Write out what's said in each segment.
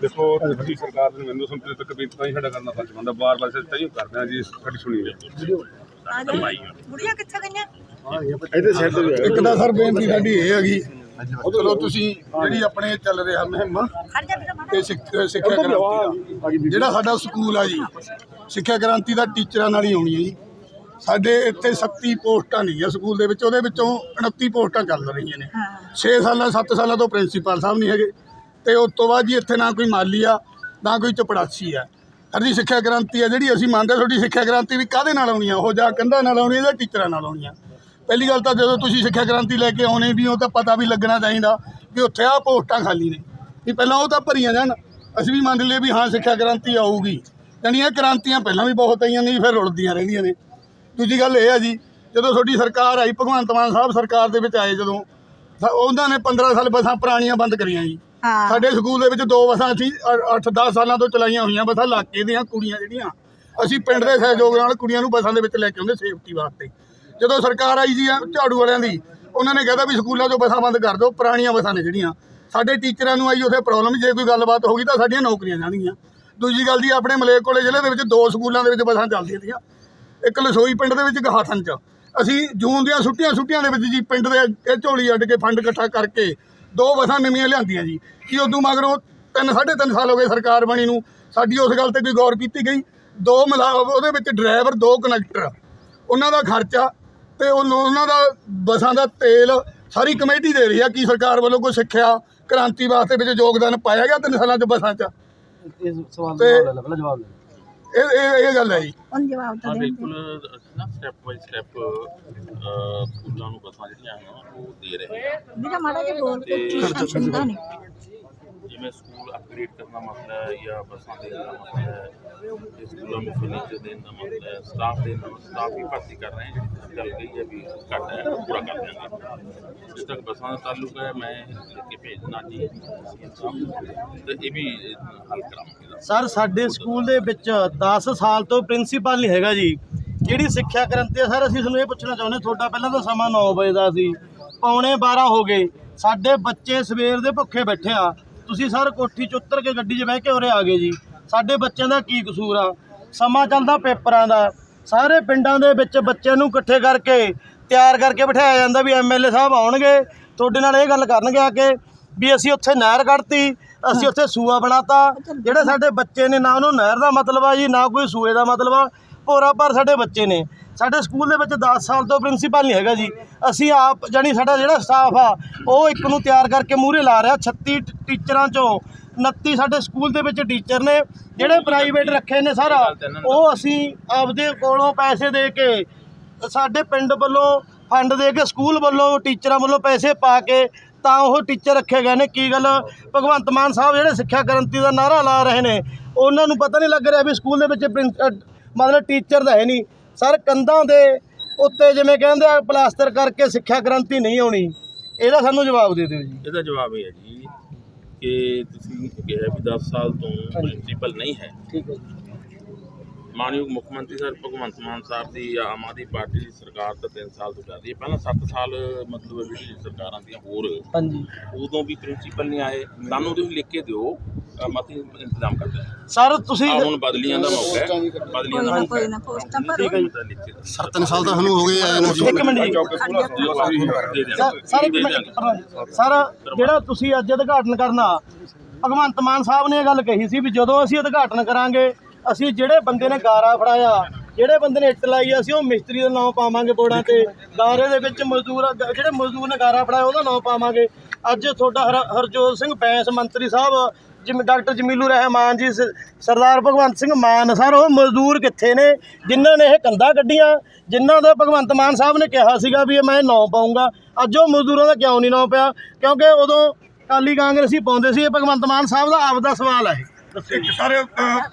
ਦੇਖੋ ਸਾਡੀ ਸਰਕਾਰ ਨੇ ਮੈਨੂੰ ਸੰਪਰਕ ਤੱਕ ਬੇਨਤੀ ਤਾਂ ਹੀ ਸਾਡਾ ਕਰਨਾ ਫਰਜ਼ ਬੰਦਾ ਬਾਰ ਬਾਰ ਸਿਰ ਹੀ ਕਰਦੇ ਆ ਜੀ ਸਾਡੀ ਸੁਣੀ ਬੁੜੀਆਂ ਕਿੱਥੇ ਗਈਆਂ? ਇਹਦੇ ਸਿਰ ਤੇ ਵੀ ਇੱਕ ਤਾਂ ਸਰ ਬੇਨਤੀ ਸਾਡੀ ਇਹ ਹੈਗੀ ਚਲੋ ਤੁਸੀਂ ਜਿਹੜੀ ਆਪਣੇ ਚੱਲ ਰਿਹਾ ਮੁਹਿੰਮ ਤੇ ਸਿੱਖਿਆ ਕ੍ਰਾਂਤੀ ਦਾ। ਜਿਹੜਾ ਸਾਡਾ ਸਕੂਲ ਆ ਜੀ ਸਿੱਖਿਆ ਕ੍ਰਾਂਤੀ ਦਾ ਟੀਚਰਾਂ ਨਾਲ ਹੀ ਆਉਣੀ ਹੈ ਜੀ। ਸਾਡੇ ਇੱਥੇ 37 ਪੋਸਟਾਂ ਨਹੀਂ ਆ ਸਕੂਲ ਦੇ ਵਿੱਚ ਉਹਦੇ ਵਿੱਚੋਂ 29 ਪੋਸਟਾਂ ਚੱਲ ਰਹੀਆਂ ਨੇ। ਹਾਂ। 6 ਸਾਲਾਂ 7 ਸਾਲਾਂ ਤੋਂ ਪ੍ਰਿੰਸੀਪਲ ਸਾਹਿਬ ਨਹੀਂ ਹੈਗੇ। ਤੇ ਉਸ ਤੋਂ ਬਾਅਦ ਜੀ ਇੱਥੇ ਨਾ ਕੋਈ ਮਾਲੀ ਆ ਨਾ ਕੋਈ ਚਪੜਾਸੀ ਆ। ਸਾਡੀ ਸਿੱਖਿਆ ਕ੍ਰਾਂਤੀ ਆ ਜਿਹੜੀ ਅਸੀਂ ਮੰਨਦੇ ਤੁਹਾਡੀ ਸਿੱਖਿਆ ਕ੍ਰਾਂਤੀ ਵੀ ਕਾਹਦੇ ਨਾਲ ਆਉਣੀ ਆ? ਉਹ ਜਾਂ ਕੰਧਾਂ ਨਾਲ ਆਉਣੀ ਆ ਜਾਂ ਟੀਚਰਾਂ ਨਾਲ ਆਉਣੀ ਆ? ਪਹਿਲੀ ਗੱਲ ਤਾਂ ਜਦੋਂ ਤੁਸੀਂ ਸਿੱਖਿਆ ਕ੍ਰਾਂਤੀ ਲੈ ਕੇ ਆਉਣੇ ਵੀ ਹੋ ਤਾਂ ਪਤਾ ਵੀ ਲੱਗਣਾ ਚਾਹੀਦਾ ਵੀ ਉੱਥੇ ਆ ਪੋਸਟਾਂ ਖਾਲੀ ਨੇ। ਵੀ ਪਹਿਲਾਂ ਉਹ ਤਾਂ ਭਰੀਆਂ ਜਾਣ। ਅਸੀਂ ਵੀ ਮੰਨ ਲਈਏ ਵੀ ਹਾਂ ਸਿੱਖਿਆ ਕ੍ਰਾਂਤੀ ਆਊਗੀ। ਜਾਣੀ ਇਹ ਕ੍ਰਾਂਤੀਆਂ ਪਹਿਲਾਂ ਵੀ ਬਹੁਤ ਆਈਆਂ ਨੇ ਫਿਰ ਰੁਲਦੀਆਂ ਰਹਿੰਦੀਆਂ ਨੇ। ਦੂਜੀ ਗੱਲ ਇਹ ਆ ਜੀ ਜਦੋਂ ਤੁਹਾਡੀ ਸਰਕਾਰ ਆਈ ਭਗਵੰਤ ਮਾਨ ਸਾਹਿਬ ਸਰਕਾਰ ਦੇ ਵਿੱਚ ਆਏ ਜਦੋਂ ਤਾਂ ਉਹਨਾਂ ਨੇ 15 ਸਾਲ ਬੱਸਾਂ ਪੁਰਾਣੀਆਂ ਬੰਦ ਕਰੀਆਂ ਜੀ। ਹਾਂ। ਸਾਡੇ ਸਕੂਲ ਦੇ ਵਿੱਚ ਦੋ ਬੱਸਾਂ ਅਸੀਂ 8-10 ਸਾਲਾਂ ਤੋਂ ਚਲਾਈਆਂ ਹੋਈਆਂ ਬੱਸਾਂ ਇਲਾਕੇ ਦੀਆਂ ਕੁੜੀਆਂ ਜਿਹੜੀਆਂ ਅਸੀਂ ਪਿੰਡ ਦੇ ਸਹਿਯੋਗ ਨਾਲ ਕੁੜੀਆਂ ਨੂੰ ਬੱਸਾਂ ਦੇ ਵਿੱਚ ਲੈ ਕੇ ਆਉਂਦੇ ਸੇਫਟੀ ਵਾਸਤੇ। ਜਦੋਂ ਸਰਕਾਰ ਆਈ ਜੀ ਇਹ ਝਾੜੂ ਵਾਲਿਆਂ ਦੀ ਉਹਨਾਂ ਨੇ ਕਹਿਤਾ ਵੀ ਸਕੂਲਾਂ 'ਚੋਂ ਬੱਸਾਂ ਬੰਦ ਕਰ ਦਿਓ ਪੁਰਾਣੀਆਂ ਬੱਸਾਂ ਨੇ ਜਿਹੜੀਆਂ। ਸਾਡੇ ਟੀਚਰਾਂ ਨੂੰ ਆਈ ਉੱਥੇ ਪ੍ਰੋਬਲਮ ਜੇ ਕੋਈ ਗੱਲਬਾਤ ਹੋ ਗਈ ਤਾਂ ਸਾਡੀਆਂ ਨੌਕਰੀਆਂ ਜਾਣਗੀਆਂ। ਦੂਜੀ ਗੱਲ ਜੀ ਆਪਣੇ ਮਲੇਰਕੋਟਲੇ ਜ਼ਿਲ੍ਹੇ ਦੇ ਵਿੱਚ ਦੋ ਸਕੂਲਾਂ ਦੇ ਵਿੱਚ ਬੱਸਾਂ ਚੱਲਦੀਆਂ ਸੀਆਂ ਇੱਕ ਲਸੋਈ ਪਿੰਡ ਦੇ ਵਿੱਚ ਇੱਕ ਹਾਥਨ ਚ। ਅਸੀਂ ਜੂਨ ਦੀਆਂ ਛੁੱਟੀਆਂ ਛੁੱਟੀਆਂ ਦੇ ਵਿੱਚ ਜੀ ਪਿੰਡ ਦੇ ਇਹ ਝੋਲੀ ਅੱਡ ਕੇ ਫੰਡ ਇਕੱਠਾ ਕਰਕੇ ਦੋ ਬੱਸਾਂ ਨਵੀਆਂ ਲਿਆਂਦੀਆਂ ਜੀ। ਕੀ ਉਦੋਂ ਮਗਰੋਂ ਤਿੰਨ ਸਾਢੇ ਤਿੰਨ ਸਾਲ ਹੋ ਗਏ ਸਰਕਾਰ ਬਣੀ ਨੂੰ। ਸਾਡੀ ਉਸ ਗੱਲ ਤੇ ਕੋਈ ਗੌਰ ਕੀਤੀ ਗਈ। ਦੋ ਮਿਲਾ ਉਹਦੇ ਵਿੱਚ ਡਰਾਈਵਰ ਦੋ ਕਨੈਕਟਰ ਉਹਨਾਂ ਦਾ ਖਰਚਾ ਤੇ ਉਹ ਉਹਨਾਂ ਦਾ ਬੱਸਾਂ ਦਾ ਤੇਲ ਸਾਰੀ ਕਮੇਟੀ ਦੇ ਰਹੀ ਆ ਕੀ ਸਰਕਾਰ ਵੱਲੋਂ ਕੋਈ ਸਿੱਖਿਆ ਕ੍ਰਾਂਤੀ ਵਾਸਤੇ ਵਿੱਚ ਯੋਗਦਾਨ ਪਾਇਆ ਗਿਆ ਤਿੰਨ ਸਾਲਾਂ ਚ ਬੱਸਾਂ ਚ। ਇਸ ਸਵਾਲ ਦਾ ਜਵਾਬ ਦੇ ਇਹ ਇਹ ਇਹ ਗੱਲ ਹੈ ਜੀ। ਉਹਨ ਜਵਾਬ ਤਾਂ ਹਾਂ ਦੇ ਬਿਲਕੁਲ ਅਸੀਂ ਨਾ ਸਟੈਪ ਬਾਈ ਸਟੈਪ ਸਕੂਲਾਂ ਨੂੰ ਬੱਸਾਂ ਜਿਹੜੀਆਂ ਹਨ ਉਹ ਦੇ ਰਹੇ ਹਾਂ। ਵੀਰਾ ਮਾੜਾ ਜਿਹਾ ਬੋਲ ਕੇ ਕੀ ਸੁਣਦਾ ਨਹੀਂ ਜਿਵੇਂ ਸਕੂਲ ਅਪਗ੍ਰੇਡ ਕਰਨਾ ਮਸਲਾ ਹੈ ਜਾਂ ਬੱਸਾਂ ਦੇਣ ਦਾ ਮਸਲਾ ਹੈ ਸਕੂਲਾਂ ਨੂੰ ਫਰਨੀਚਰ ਦੇਣ ਦਾ ਮਸਲਾ ਹੈ ਸਟਾਫ ਦੇਣ ਦਾ ਸਟਾਫ ਵੀ ਭਰਤੀ ਕਰ ਰਹੇ ਹਾਂ ਜਿਹੜੀ ਗੱਲ ਗਈ ਹੈ ਵੀ ਘੱਟ ਹੈ ਪੂਰਾ ਕਰ ਦਿਆਂਗੇ। ਜਿਸ ਤੱਕ ਬੱਸਾਂ ਦਾ ਤਾਲੁਕ ਹੈ ਮੈਂ ਲਿਖ ਕੇ ਭੇਜਣਾ ਜੀ ਤੇ ਇਹ ਵੀ ਹੱਲ ਕਰਾਂਗੇ। ਸਰ, ਸਾਡੇ ਸਕੂਲ ਦੇ ਵਿੱਚ 10 ਸਾਲ ਤੋਂ ਪ੍ਰਿੰਸੀਪਲ ਨਹੀਂ ਹੈਗਾ ਜੀ। ਜਿਹੜੀ ਸਿੱਖਿਆ ਕ੍ਰਾਂਤੀ ਹੈ ਸਰ, ਅਸੀਂ ਤੁਹਾਨੂੰ ਇਹ ਪੁੱਛਣਾ ਚਾਹੁੰਦੇ ਤੁਹਾਡਾ ਪਹਿਲਾਂ ਤਾਂ ਸਮਾਂ 9 ਵਜੇ ਦਾ ਸੀ। ਪੌਣੇ 12 ਹੋ ਗਏ। ਸਾਡੇ ਬੱਚੇ ਸਵੇਰ ਦੇ ਭੁੱਖੇ ਬੈਠੇ ਆ। ਤੁਸੀਂ ਸਰ, ਕੋਠੀ 'ਚ ਉਤਰ ਕੇ ਗੱਡੀ 'ਚ ਬਹਿ ਕੇ ਉਰੇ ਆ ਗਏ ਜੀ। ਸਾਡੇ ਬੱਚਿਆਂ ਦਾ ਕੀ ਕਸੂਰ ਆ? ਸਮਾਂ ਚੱਲਦਾ ਪੇਪਰਾਂ ਦਾ। ਸਾਰੇ ਪਿੰਡਾਂ ਦੇ ਵਿੱਚ ਬੱਚਿਆਂ ਨੂੰ ਇਕੱਠੇ ਕਰਕੇ, ਤਿਆਰ ਕਰਕੇ ਬਿਠਾਇਆ ਜਾਂਦਾ ਵੀ ਐਮਐਲਏ ਸਾਹਿਬ ਆਉਣਗੇ। ਤੁਹਾਡੇ ਨਾਲ ਇਹ ਗੱਲ ਕਰਨਗੇ ਆ ਕੇ ਵੀ ਅਸੀਂ ਉੱਥੇ ਨਹਿਰ ਕੱਢਤੀ। ਅਸੀਂ ਉੱਥੇ ਸੂਆ ਬਣਾਤਾ। ਜਿਹੜੇ ਸਾਡੇ ਬੱਚੇ ਨੇ ਨਾ ਉਹਨੂੰ ਨਹਿਰ ਦਾ ਮਤਲਬ ਆ ਜੀ ਨਾ ਕੋਈ ਸੂਏ ਦਾ ਮਤਲਬ ਆ। ਭੋਰਾ ਪਰ ਸਾਡੇ ਬੱਚੇ ਨੇ। ਸਾਡੇ ਸਕੂਲ ਦੇ ਵਿੱਚ 10 ਸਾਲ ਤੋਂ ਪ੍ਰਿੰਸੀਪਲ ਨਹੀਂ ਹੈਗਾ ਜੀ। ਅਸੀਂ ਆਪ ਜਾਣੀ ਸਾਡਾ ਜਿਹੜਾ ਸਟਾਫ ਆ ਉਹ ਇੱਕ ਨੂੰ ਤਿਆਰ ਕਰਕੇ ਮੂਹਰੇ ਲਾ ਰਿਹਾ 36 ਟ- ਟੀਚਰਾਂ ਚੋਂ। 29 ਸਾਡੇ ਸਕੂਲ ਦੇ ਵਿੱਚ ਟੀਚਰ ਨੇ ਜਿਹੜੇ ਪ੍ਰਾਈਵੇਟ ਰੱਖੇ ਨੇ ਸਾਰਾ ਉਹ ਅਸੀਂ ਆਪਦੇ ਕੋਲੋਂ ਪੈਸੇ ਦੇ ਕੇ ਸਾਡੇ ਪਿੰਡ ਵੱਲੋਂ ਫੰਡ ਦੇ ਕੇ ਸਕੂਲ ਵੱਲੋਂ ਟੀਚਰਾਂ ਵੱਲੋਂ ਪੈਸੇ ਪਾ ਕੇ ਤਾਂ ਉਹ ਟੀਚਰ ਰੱਖੇ ਗਏ ਨੇ ਕੀ ਗੱਲ? ਭਗਵੰਤ ਮਾਨ ਸਾਹਿਬ ਜਿਹੜੇ ਸਿੱਖਿਆ ਕ੍ਰਾਂਤੀ ਦਾ ਨਾਰਾ ਲਾ ਰਹੇ ਨੇ ਉਹਨਾਂ ਨੂੰ ਪਤਾ ਨਹੀਂ ਲੱਗ ਰਿਹਾ ਵੀ ਸਕੂਲ ਦੇ ਵਿੱਚ ਮਤਲਬ ਟੀਚਰ ਤਾਂ ਹੈ ਨਹੀਂ। ਸਰ ਕੰਧਾਂ ਦੇ ਉੱਤੇ ਜਿਵੇਂ ਕਹਿੰਦੇ ਆ ਪਲਾਸਟਰ ਕਰਕੇ ਸਿੱਖਿਆ ਕ੍ਰਾਂਤੀ ਨਹੀਂ ਆਉਣੀ। ਇਹਦਾ ਸਾਨੂੰ ਜਵਾਬ ਦੇ ਦਿਓ ਜੀ। ਇਹਦਾ ਜਵਾਬ ਇਹ ਹੈ ਜੀ ਕਿ ਤੁਸੀਂ ਕਿਹਾ ਵੀ 10 ਸਾਲ ਤੋਂ ਪ੍ਰਿੰਸੀਪਲ ਨਹੀਂ ਹੈ। ਠੀਕ ਹੈ ਜੀ। ਮਾਨਯੋਗ ਮੁੱਖ ਮੰਤਰੀ ਸਰ ਭਗਵੰਤ ਮਾਨ ਸਾਹਿਬ ਦੀ ਆਮ ਆਦਮੀ ਪਾਰਟੀ ਦੀ ਸਰਕਾਰ ਤਾਂ 3 ਸਾਲ ਤੋਂ ਚੱਲ ਰਹੀ ਹੈ। ਪਹਿਲਾਂ 7 ਸਾਲ ਮਤਲਬ ਜਿਹੜੀ ਸਰਕਾਰਾਂ ਦੀਆਂ ਹੋਰ ਹਾਂਜੀ। ਉਦੋਂ ਵੀ ਪ੍ਰਿੰਸੀਪਲ ਨਹੀਂ ਆਏ। ਸਾਨੂੰ ਤੁਸੀਂ ਲਿਖ ਕੇ ਦਿਓ ਮਤੀ ਇੰਤਜ਼ਾਮ ਕਰਦੇ ਸਰ ਤੁਸੀਂ ਹੁਣ ਬਦਲੀਆਂ ਦਾ ਮੌਕਾ ਹੈ। ਬਦਲੀਆਂ ਦਾ ਮੌਕਾ ਕੋਈ ਹੈ। ਨਾ ਪੋਸਟਾਂ ਭਰੋ। ਸਰ ਤਿੰਨ ਸਾਲ ਤਾਂ ਸਾਨੂੰ ਹੋ ਗਏ ਆਏ ਨੂੰ ਇੱਕ ਮਿੰਟ ਜੀ। ਸਰ ਸਰ ਜਿਹੜਾ ਤੁਸੀਂ ਅੱਜ ਉਦਘਾਟਨ ਕਰਨਾ ਭਗਵੰਤ ਮਾਨ ਸਾਹਿਬ ਨੇ ਇਹ ਗੱਲ ਕਹੀ ਸੀ ਵੀ ਜਦੋਂ ਅਸੀਂ ਉਦਘਾਟਨ ਕਰਾਂਗੇ ਅਸੀਂ ਜਿਹੜੇ ਬੰਦੇ ਨੇ ਗਾਰਾ ਫੜਾਇਆ ਜਿਹੜੇ ਬੰਦੇ ਨੇ ਇੱਟ ਲਾਈ ਆ, ਅਸੀਂ ਉਹ ਮਿਸਤਰੀ ਦਾ ਨਾਮ ਪਾਵਾਂਗੇ ਬੋਰਡਾਂ ਤੇ। ਗਾਰੇ ਦੇ ਵਿੱਚ ਮਜ਼ਦੂਰ ਜਿਹੜੇ ਮਜ਼ਦੂਰ ਨੇ ਗਾਰਾ ਫੜਾਇਆ ਉਹਦਾ ਨਾਮ ਪਾਵਾਂਗੇ। ਅੱਜ ਤੁਹਾਡਾ ਹਰ- ਹਰਜੋਤ ਸਿੰਘ ਬੈਂਸ ਮੰਤਰੀ ਸਾਹਿਬ ਜਿਵੇਂ ਡਾਕਟਰ ਜਮੀਲੂ ਰਹਿਮਾਨ ਜੀ ਸਰਦਾਰ ਭਗਵੰਤ ਸਿੰਘ ਮਾਨ ਸਰ ਉਹ ਮਜ਼ਦੂਰ ਕਿੱਥੇ ਨੇ? ਜਿਨ੍ਹਾਂ ਨੇ ਇਹ ਕੰਧਾਂ ਕੱਢੀਆਂ ਜਿਨ੍ਹਾਂ ਦਾ ਭਗਵੰਤ ਮਾਨ ਸਾਹਿਬ ਨੇ ਕਿਹਾ ਸੀਗਾ ਵੀ ਇਹ ਮੈਂ ਨਾਂ ਪਾਉਂਗਾ ਅੱਜ ਉਹ ਮਜ਼ਦੂਰਾਂ ਦਾ ਕਿਉਂ ਨਹੀਂ ਨਾਂ ਪਿਆ? ਕਿਉਂਕਿ ਉਦੋਂ ਕਾਲੀ ਕਾਂਗਰਸੀ ਪਾਉਂਦੇ ਸੀ ਇਹ ਭਗਵੰਤ ਮਾਨ ਸਾਹਿਬ ਦਾ ਆਪਦਾ ਸਵਾਲ ਹੈ। ਇੱਕ ਸਾਰੇ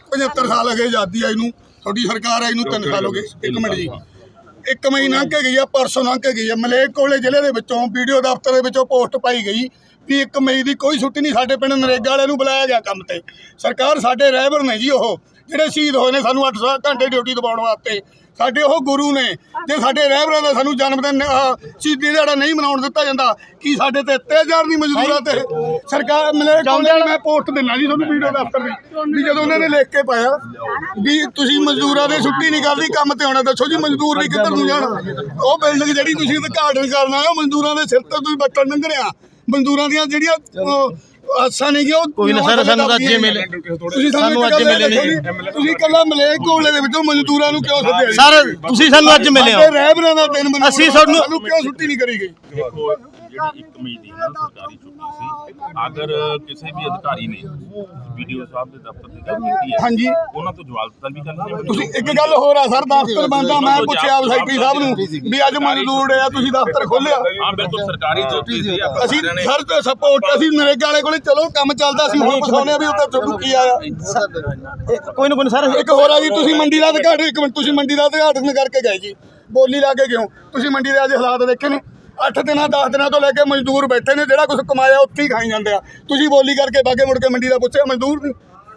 75 ਸਾਲ ਹੋ ਗਏ ਆਜ਼ਾਦੀ ਆਈ ਨੂੰ। ਤੁਹਾਡੀ ਸਰਕਾਰ ਆਈ ਨੂੰ 3 ਸਾਲ ਹੋ ਗਏ। ਇੱਕ ਮਿੰਟ ਜੀ। ਇੱਕ ਮਹੀਨਾ ਲੰਘ ਕੇ ਗਈ ਆ ਪਰਸੋਂ ਲੰਘ ਕੇ ਗਈ ਆ। ਮਲੇਰਕੋਟਲੇ ਜ਼ਿਲ੍ਹੇ ਦੇ ਵਿੱਚੋਂ ਵੀਡੀਓ ਦਫ਼ਤਰ ਦੇ ਵਿੱਚੋਂ ਪੋਸਟ ਪਾਈ ਗਈ ਵੀ 1 ਮਈ ਦੀ ਕੋਈ ਛੁੱਟੀ ਨਹੀਂ ਸਾਡੇ ਪਿੰਡ ਨਰੇਗਾ ਵਾਲਿਆਂ ਨੂੰ ਬੁਲਾਇਆ ਗਿਆ ਕੰਮ ਤੇ। ਸਰਕਾਰ ਸਾਡੇ ਰਹਿਬਰ ਨੇ ਜੀ ਉਹ ਜਿਹੜੇ ਸ਼ਹੀਦ ਹੋਏ ਨੇ ਸਾਨੂੰ 8 ਘੰਟੇ ਡਿਊਟੀ ਦਿਵਾਉਣ ਵਾਸਤੇ। ਸਾਡੇ ਉਹ ਗੁਰੂ ਨੇ ਜੇ ਸਾਡੇ ਰਹਿਬਰਾਂ ਦਾ ਸਾਨੂੰ ਜਨਮ ਦਿਨ ਸ਼ਹੀਦੀ ਦਿਹਾੜਾ ਨਹੀਂ ਮਨਾਉਣ ਦਿੱਤਾ ਜਾਂਦਾ। ਕੀ ਸਾਡੇ ਤੇ ਅਤਿਆਚਾਰ ਦੀ ਮਜ਼ਦੂਰਾਂ ਤੇ ਸਰਕਾਰ ਮਲੇ ਚਾਹੁੰਦੇ ਮੈਂ ਪੋਸਟ ਦਿੰਨਾ ਜੀ ਤੁਹਾਨੂੰ ਵੀਡੀਓ ਦਫ਼ਤਰ ਦੀ ਵੀ ਜਦੋਂ ਉਹਨਾਂ ਨੇ ਲਿਖ ਕੇ ਪਾਇਆ ਵੀ ਤੁਸੀਂ ਮਜ਼ਦੂਰਾਂ ਦੇ ਛੁੱਟੀ ਨਹੀਂ ਕਰਦੀ ਕੰਮ ਤੇ ਆਉਣਾ ਦੱਸੋ ਜੀ ਮਜ਼ਦੂਰ ਨਹੀਂ ਕਿੱਧਰ ਨੂੰ ਜਾਣਾ। ਉਹ ਬਿਲਡਿੰਗ ਜਿਹੜੀ ਤੁਸੀਂ ਉਦਘਾਟਨ ਕਰਨਾ ਹੈ ਉਹ ਮਜ਼ਦੂਰਾਂ ਦੇ ਸਿਰ ਤੇ ਤੁਸੀਂ ਬੱਟਣ ਲੰਘਣਿਆ ਮਜ਼ਦੂਰਾਂ ਦੀਆਂ ਜਿਹੜੀਆਂ ਉਹ, ਆਸਾਂ ਨਹੀਂ ਉਹ ਕੋਈ ਨਾ ਸਰ, ਸਾਨੂੰ ਤਾਂ ਅੱਜ ਮਿਲੇ। ਤੁਸੀਂ ਸਾਨੂੰ ਅੱਜ ਮਿਲੇ ਨਹੀਂ। ਤੁਸੀਂ ਕੱਲਾ ਮਲੇਕ ਕੋਲੇ ਦੇ ਵਿੱਚੋਂ ਮਜ਼ਦੂਰਾਂ ਨੂੰ ਕਿਉਂ ਸੱਦਿਆ? ਸਰ ਤੁਸੀਂ ਸਾਨੂੰ ਅੱਜ ਮਿਲੇ ਹੋ ਰਹਿਬਰਾਂ ਦਾ ਦਿਨ ਅਸੀਂ ਤੁਹਾਨੂੰ- ਸਾਨੂੰ ਕਿਉਂ ਛੁੱਟੀ ਨਹੀਂ ਕਰੀ ਗਈ ਜਿਹੜੀ ਇੱਕ ਮਈ ਦੀ ਨਾ ਸਰਕਾਰੀ ਛੁੱਟੀ ਸੀ ਅਗਰ ਕਿਸੇ ਵੀ ਅਧਿਕਾਰੀ ਨੇ ਵੀਡੀਓ ਸਾਹਿਬ ਦੇ ਦਫ਼ਤਰ ਦੀ ਗੱਲ ਕੀਤੀ ਹੈ ਹਾਂਜੀ। ਉਹਨਾਂ ਤੋਂ ਜਵਾਬ ਤਲਬ ਵੀ ਕਰਨੀ ਹੈ। ਤੁਸੀਂ ਇੱਕ ਗੱਲ ਹੋਰ ਆ ਸਰ ਦਫ਼ਤਰ ਬੰਦਾ ਮੈਂ ਪੁੱਛਿਆ ਸੈਕਟਰੀ ਸਾਹਿਬ ਨੂੰ ਵੀ ਅੱਜ ਮਜ਼ਦੂਰ ਆ ਤੁਸੀਂ ਦਫ਼ਤਰ ਖੋਲਿਆ ਹਾਂ ਬਿਲਕੁਲ ਸਰਕਾਰੀ ਛੁੱਟੀ ਸੀ ਅਸੀਂ ਸਰ ਸਪੋਰਟ ਅਸੀਂ ਨਰੇਗਾ ਵਾਲੇ ਕੋਲੇ ਚਲੋ ਕੰਮ ਚੱਲਦਾ ਸੀ ਹੁਣ ਪਸਾਉਨੇ ਵੀ ਉੱਤੇ ਤੁਹਾਨੂੰ ਕੀ ਆਇਆ। ਕੋਈ ਨਾ ਕੋਈ ਸਰ ਇੱਕ ਹੋਰ ਆ ਜੀ ਤੁਸੀਂ ਮੰਡੀ ਦਾ ਉਦਘਾਟਨ ਇੱਕ ਮਿੰਟ ਤੁਸੀਂ ਮੰਡੀ ਦਾ ਉਦਘਾਟਨ ਕਰਕੇ ਗਏ ਜੀ। ਬੋਲੀ ਲਾ ਕੇ ਕਿਉਂ? ਤੁਸੀਂ ਮੰਡੀ ਦੇ ਅੱਜ ਹਾਲਾਤ ਦੇਖੇ ਨੇ। 8 ਦਿਨਾਂ 10 ਦਿਨਾਂ ਤੋਂ ਲੈ ਕੇ ਮਜ਼ਦੂਰ ਬੈਠੇ ਨੇ, ਜਿਹੜਾ ਕੁਝ ਕਮਾਇਆ ਉੱਥੇ ਹੀ ਖਾਈ ਜਾਂਦੇ ਆ। ਤੁਸੀਂ ਬੋਲੀ ਕਰਕੇ ਬਾਗੇ ਮੁੜ ਕੇ ਮੰਡੀ ਦਾ ਪੁੱਛਿਆ, ਮਜ਼ਦੂਰ ਨਹੀਂ।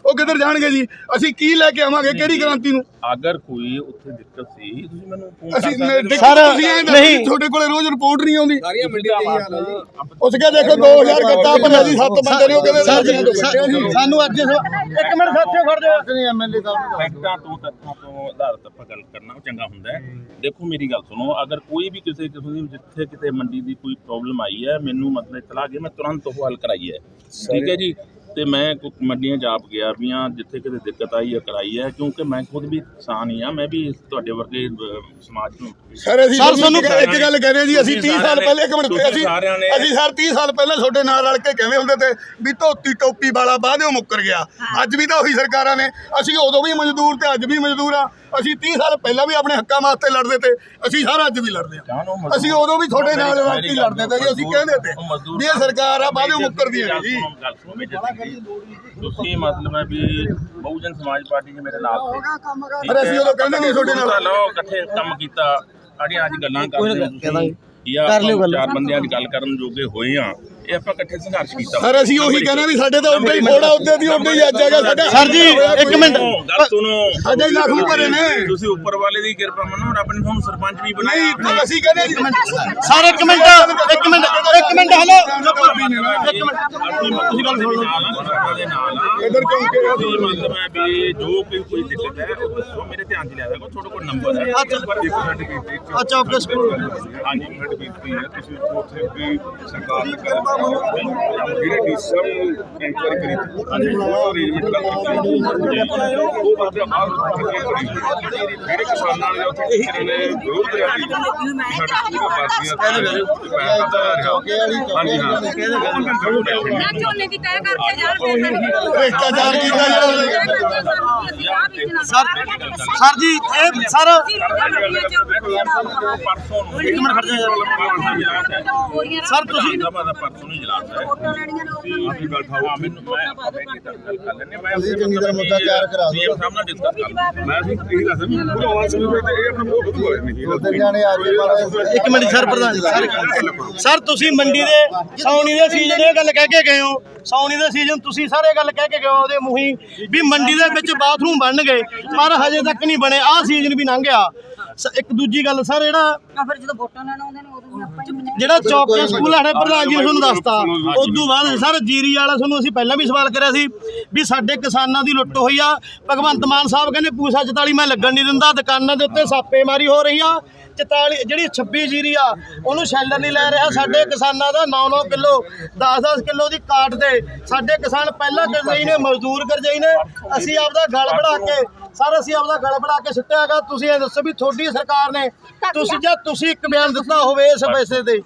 ਉਹ ਕਿੱਧਰ ਜਾਣਗੇ ਜੀ? ਅਸੀਂ ਕੀ ਲੈ ਕੇ ਆਵਾਂਗੇ? ਕਿਹੜੀ ਕ੍ਰਾਂਤੀ ਨੂੰ? ਅਗਰ ਕੋਈ ਉੱਥੇ ਦਿੱਕਤ ਸੀ ਤੁਸੀਂ ਮੈਨੂੰ ਫੋਨ ਅਸੀਂ ਕਰ ਸਕਦੇ ਦੇਖੋ ਸਰ, ਨਹੀਂ। ਤੁਹਾਡੇ ਕੋਲੇ ਰੋਜ਼ ਰਿਪੋਰਟ ਨਹੀਂ ਆਉਂਦੀ। ਹੋ ਉਸ ਕੇ ਦੇਖੋ 2000 ਗੱਤਾ ਬੰਦਾ ਜੀ ਸੱਤ ਬੰਦੇ ਨੇ ਉਹ ਕਹਿੰਦੇ ਸਰ ਸਾਨੂੰ ਅੱਜ ਇੱਕ ਮਿੰਟ ਸਾਥੀਓ ਖੜ ਜਾਓ। ਐਮਐਲਏ ਸਾਹਿਬ ਫੈਕਟਾਂ ਤੋਂ ਤੱਥਾਂ ਤੋਂ ਆਧਾਰਿਤ ਆਪਾਂ ਗੱਲ ਕਰਨਾ ਉਹ ਚੰਗਾ ਹੁੰਦਾ ਹੈ। ਦੇਖੋ ਮੇਰੀ ਗੱਲ ਸੁਣੋ ਅਗਰ ਕੋਈ ਵੀ ਕਿਸੇ ਕਿਸਮ ਦੀ ਜਿੱਥੇ ਕਿਤੇ ਮੰਡੀ ਦੀ ਕੋਈ ਪ੍ਰੋਬਲਮ ਆਈ ਹੈ ਮੈਨੂੰ ਮਤਲਬ ਇਤਲਾਹ ਗਈ ਮੈਂ ਤੁਰੰਤ ਉਹ ਹੱਲ ਕਰਾਈ ਹੈ। ਠੀਕ ਹੈ ਜੀ? ਤੇ ਮੈਂ ਕੁ- ਮੰਡੀਆਂ 'ਚ ਆਪ ਗਿਆ ਵੀ ਹਾਂ ਜਿੱਥੇ ਕਿਤੇ ਦਿੱਕਤ ਆਈ ਹੈ ਕਰਾਈ ਹੈ ਕਿਉਂਕਿ ਮੈਂ ਖੁਦ ਵੀ ਕਿਸਾਨ ਹੀ ਆ ਮੈਂ ਵੀ ਤੁਹਾਡੇ ਵਰਗੇ ਅਹ, ਸਮਾਜ ਨੂੰ ਸਰ ਅਸੀਂ ਸਰ, ਤੁਹਾਨੂੰ ਸਾਨੂੰ- ਇੱਕ ਗੱਲ ਕਹਿ ਰਹੇ ਹਾਂ ਜੀ ਅਸੀਂ 30 ਸਾਲ ਪਹਿਲੇ ਇੱਕ ਮਿੰਟ ਤੁਸੀਂ ਅਸੀਂ ਸਾਰਿਆਂ ਨੇ- ਅਸੀਂ ਸਰ 30 ਸਾਲ ਪਹਿਲਾਂ ਤੁਹਾਡੇ ਨਾਲ ਰਲ ਕੇ ਕਹਿੰਦੇ ਹੁੰਦੇ ਤੇ ਵੀ ਧੋਤੀ ਟੋਪੀ ਵਾਲਾ ਬਾਅਦੋਂ ਮੁੱਕਰ ਗਿਆ। ਅੱਜ ਵੀ ਤਾਂ ਉਹੀ ਸਰਕਾਰਾਂ ਨੇ। ਅਸੀਂ ਉਦੋਂ ਵੀ ਮਜ਼ਦੂਰ ਤੇ ਅੱਜ ਵੀ ਮਜ਼ਦੂਰ ਆ ਅਸੀਂ 30 ਸਾਲ ਪਹਿਲਾਂ ਵੀ ਆਪਣੇ ਹੱਕਾਂ ਵਾਸਤੇ ਲੜਦੇ ਤੇ ਅਸੀਂ ਸਰ ਅੱਜ ਵੀ ਲੜਦੇ ਆ ਮਜ਼ਦੂਰ- ਅਸੀਂ ਉਦੋਂ ਵੀ ਤੁਹਾਡੇ ਨਾਲ ਰਲ ਕੇ ਲੜਦੇ ਤੇ ਜੀ ਅਸੀਂ ਕਹਿੰਦੇ ਤੇ ਉਹ ਮਜ਼ਦੂਰ- ਵੀ ਇਹ ਸਰਕਾਰ ਆ ਬਾਅਦੋਂ ਮੁੱਕਰਦੀ ਹੈ ਜੀ। ਗੱਲ ਸੁਣੋ ਮੇਜਰ ਸਿੰਘ ਜੀ ਤੁਸੀਂ ਮਤਲਬ ਹੈ ਵੀ ਬਹੁਜਨ ਸਮਾਜ ਪਾਰਟੀ ਦੇ ਮੇਰੇ ਨਾਲ ਸੀ। ਪਰ ਅਸੀਂ ਉਦੋਂ ਕਹਿੰਦੇ ਨਹੀਂ ਤੁਹਾਡੇ ਨਾਲ। ਲਓ ਇਕੱਠੇ ਕੰਮ ਕੀਤਾ। ਅੜੀਆਂ ਅੱਜ ਗੱਲਾਂ ਕਰਦੇ ਹੋ ਤੁਸੀਂ। ਜਾਂ। ਚਾਰ ਬੰਦਿਆਂ ਦੀ ਗੱਲ ਕਰਨ ਜੋਗੇ ਹੋਏ ਆ ਇਹ ਆਪਾਂ ਇਕੱਠੇ ਸੰਘਰਸ਼ ਕੀਤਾ। ਸਰ ਅਸੀਂ ਉਹੀ ਕਹਿੰਦੇ ਵੀ ਸਾਡੇ ਤਾਂ ਉੱਡੇ ਹੀ ਮੋੜਾ ਉੱਡੇ ਦੀ ਉੱਡੇ ਹੀ ਅੱਜ ਹੈਗਾ ਸਾਡਾ। ਸਰ ਜੀ, ਇੱਕ ਮਿੰਟ। ਸੁਣੋ, ਗੱਲ ਸੁਣੋ। ਸਾਡੇ ਲਾਖੂ ਭਰੇ ਨੇ। ਤੁਸੀਂ ਉੱਪਰ ਵਾਲੇ ਦੀ ਕਿਰਪਾ ਮੰਨੋ ਰੱਬ ਨੇ ਤੁਹਾਨੂੰ ਸਰਪੰਚ ਵੀ ਨਹੀਂ ਬਣਾਇਆ ਅਸੀਂ ਕਹਿੰਦੇ ਸਰ ਇੱਕ ਮਿੰਟ ਇੱਕ ਮਿੰਟ ਇੱਕ ਮਿੰਟ ਹਲੋ। ਇੱਕ ਮਿੰਟ। ਤੁਸੀਂ ਗੱਲ ਸੁਣੋ ਦੇ ਨਾਲ ਆ ਇੱਧਰ ਕਿਉਂ ਕਿਹਾ ਤੁਸੀਂ ਮਤਲਬ ਹੈ ਵੀ ਜੋ ਵੀ ਕੋਈ ਦਿੱਕਤ ਹੈ ਉਹ ਦੱਸੋ ਮੇਰੇ ਧਿਆਨ 'ਚ ਲਿਆ ਦੇਖੋ ਤੁਹਾਡੇ ਕੋਲ ਨੰਬਰ ਹੈ ਅੱਛਾ ਓਕੇ ਸਕੂਲ ਹਾਂਜੀ ਸਾਡੀ ਬੇਨਤੀ ਹੈ ਤੁਸੀਂ ਉੱਥੇ ਵੀ ਸਰਕਾਰ ਦੇ ਕਰ ਜਿਹੜੇ ਡੀਸਮ ਇਨਕੁਆਇਰੀ ਕਰੀ ਸੀ ਉਹ ਅਰੇਂਜਮੈਂਟ ਕਰ ਦਿੱਤੀ ਉਹ ਬੰਦੇ ਬਾਹਰ ਜਿਹੜੇ ਕਿਸਾਨਾਂ ਵਾਲੇ ਉੱਥੇ ਕਿਸੇ ਨੇ ਵਿਰੋਧ ਕਰਿਆ ਸੀ ਸਾਡੀ ਪੂਰੀ ਪਾਰਟੀਆਂ ਹਾਂਜੀ ਹਾਂ ਨਾ ਝੋਨੇ ਦੀ ਤੈਅ ਕਰਕੇ ਜਾਣ ਫਿਰ ਭ੍ਰਿਸ਼ਟਾਚਾਰ ਕੀਤਾ ਜਿਹੜਾ ਸਰ ਸਰ ਜੀ ਇਹ ਸਰ ਪਰਸੋਂ ਨੂੰ ਇੱਕ ਮਿੰਟ ਖੜ ਜਾ ਸਰ ਤੁਸੀਂ ਪਰਸੋਂ ਨੂੰ ਇਜਲਾਸ ਹੈ ਮੈਨੂੰ ਮੈਂ ਮੈਂ ਤੁਸੀਂ ਚੰਗੀ ਤਰ੍ਹਾਂ ਮੁੱਦਾ ਤਿਆਰ ਕਰਾ ਦਿਓ। ਸੀਐਮ ਸਾਹਿਬ ਨਾਲ ਡਿਸਕਸ ਕਰ ਲਵਾਂਗੇ ਮੈਂ ਵੀ ਇਹੀ ਦੱਸਦਾ ਵੀ ਪੂਰਾ ਆਵਾਜ਼ ਸੁਣੀ ਹੋਈ ਤੇ ਇਹ ਆਪਣਾ ਬਹੁਤ ਵਧੀਆ ਹੋਇਆ ਨਹੀਂ ਉਧਰ ਜਾਣੇ ਆ ਕੇ ਮਾੜਾ ਇੱਕ ਮਿੰਟ ਸਰ ਪ੍ਰਧਾਨ ਜੀ, ਸਰ ਸਰ ਤੁਸੀਂ ਮੰਡੀ ਦੇ ਸੌਣੀ ਦੇ ਸੀਜ਼ਨ ਇਹ ਗੱਲ ਕਹਿ ਕੇ ਗਏ ਹੋ ਸੌਣੀ ਦੇ ਸੀਜ਼ਨ ਤੁਸੀਂ ਸਾਰੇ ਗੱਲ ਕਹਿ ਕੇ ਗਏ ਹੋ ਉਹਦੇ ਮੂੰਹੀ ਵੀ ਮੰਡੀ ਦੇ ਵਿੱਚ ਬਾਥਰੂਮ ਬਣ ਗਏ ਪਰ ਹਜੇ ਤੱਕ ਨਹੀਂ ਬਣੇ। ਆਹ ਸੀਜ਼ਨ ਵੀ ਲੰਘ ਗਿਆ। ਸ- ਇੱਕ ਦੂਜੀ ਗੱਲ ਸਰ ਜਿਹੜਾ ਆ ਫਿਰ ਜਦੋਂ ਵੋਟਾਂ ਲੈਣ ਆਉਂਦੇ ਨੇ ਉਦੋਂ ਵੀ ਆਪਾਂ ਹੀ ਜਿਹੜਾ ਚੌਕੇ ਸਕੂਲ ਸਾਡੇ ਪ੍ਰਧਾਨ ਜੀ ਨੇ ਤੁਹਾਨੂੰ ਦੱਸਤਾ ਉਸ ਤੋਂ ਬਾਅਦ ਸਰ ਜੀਰੀ ਵਾਲਾ ਤੁਹਾਨੂੰ ਅਸੀਂ ਪਹਿਲਾਂ ਵੀ ਸਵਾਲ ਕਰਿਆ ਸੀ ਵੀ ਸਾਡੇ ਕਿਸਾਨਾਂ ਦੀ ਲੁੱਟ ਹੋਈ ਆ। ਭਗਵੰਤ ਮਾਨ ਸਾਹਿਬ ਕਹਿੰਦੇ ਪੂਸਾ 44 ਮੈਂ ਲੱਗਣ ਨਹੀਂ ਦਿੰਦਾ ਦੁਕਾਨਾਂ ਦੇ ਉੱਤੇ ਛਾਪੇਮਾਰੀ ਹੋ ਰਹੀ ਆ 44 ਜਿਹੜੀ 26 ਜੀਰੀ ਆ ਉਹਨੂੰ ਸ਼ੈਲਰ ਨਹੀਂ ਲੈ ਰਿਹਾ। ਸਾਡੇ ਕਿਸਾਨਾਂ ਦਾ 9-9 ਕਿਲੋ 10-10 ਕਿਲੋ ਦੀ ਕਾਟ ਤੇ ਸਾਡੇ ਕਿਸਾਨ ਪਹਿਲਾਂ ਕਰਜ਼ਈ ਨੇ? ਮਜ਼ਦੂਰ ਕਰਜ਼ਈ ਨੇ। ਅਸੀਂ ਆਪਦਾ ਗਲ ਬਣਾ ਕੇ ਸਰ ਅਸੀਂ ਆਪਦਾ ਗਲ ਬਣਾ ਕੇ ਸਿੱਟਿਆਗਾ ਤੁਸੀਂ ਇਹ ਦੱਸੋ ਵੀ ਤੁਹਾਡੀ ਸਰਕਾਰ ਨੇ ਤੁਸੀਂ ਜਾਂ ਤੁਸੀਂ ਇੱਕ ਬਿਆਨ ਦਿੱਤਾ ਹੋਵੇ ਇਸ ਪੈਸੇ ਤੇ?